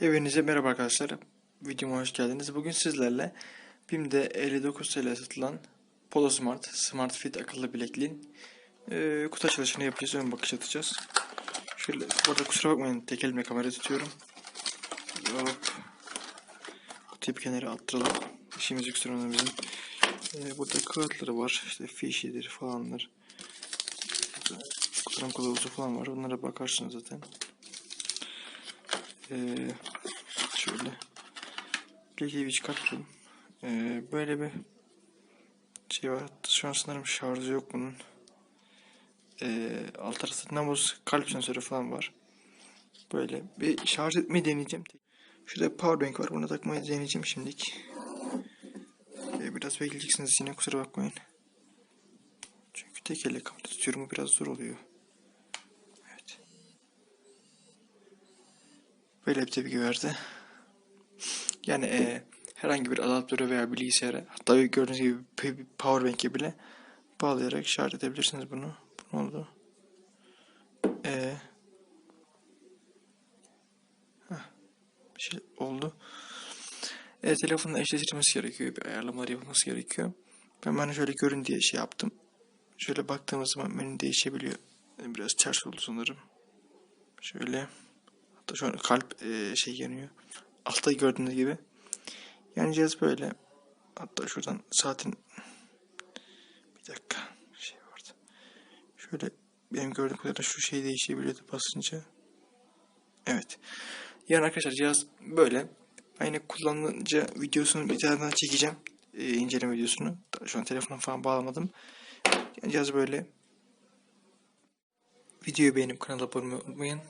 Hepinize merhaba arkadaşlar. Videoma hoş geldiniz. Bugün sizlerle BİM'de 59 TL satılan Polo Smart Smart Fit akıllı bilekliğin e, kutu açılışını yapacağız. Ön bakış atacağız. Şöyle burada kusura bakmayın tek elimle kamera tutuyorum. Hop. Kutuyu bir kenara attıralım. İşimiz yükselen bizim. E, burada kağıtları var. İşte fişidir falanlar. Kullanım kılavuzu falan var. Onlara bakarsınız zaten. Ee, şöyle bilgiyi çıkartalım. Ee, böyle bir şey var. Şu an sanırım şarjı yok bunun. Ee, alt tarafta nabız kalp sensörü falan var. Böyle bir şarj etmeyi deneyeceğim. Şurada powerbank var. Bunu takmayı deneyeceğim şimdilik. Ee, biraz bekleyeceksiniz yine kusura bakmayın. Çünkü tek elle kamera tutuyorum. Biraz zor oluyor. Böyle bir tepki verdi. Yani e, herhangi bir adaptöre veya bilgisayara hatta gördüğünüz gibi bir powerbank'e bile bağlayarak şarj edebilirsiniz bunu. Bu ne oldu? E, bir şey oldu. E, telefonla eşleştirilmesi gerekiyor. Bir ayarlamalar yapılması gerekiyor. Ben bana şöyle görün diye şey yaptım. Şöyle baktığımız zaman menü değişebiliyor. Biraz ters oldu sanırım. Şöyle. Şu an kalp e, şey yanıyor. Altta gördüğünüz gibi. Yani cihaz böyle. Hatta şuradan saatin bir dakika şey vardı. Şöyle benim gördüğüm kadarıyla şu şey değişebiliyordu basınca. Evet. Yani arkadaşlar cihaz böyle. Ben yine kullanınca videosunu bir tane daha çekeceğim. E, inceleme videosunu. Şu an telefona falan bağlamadım. Yani cihaz böyle. Videoyu beğenip kanala abone olmayı unutmayın.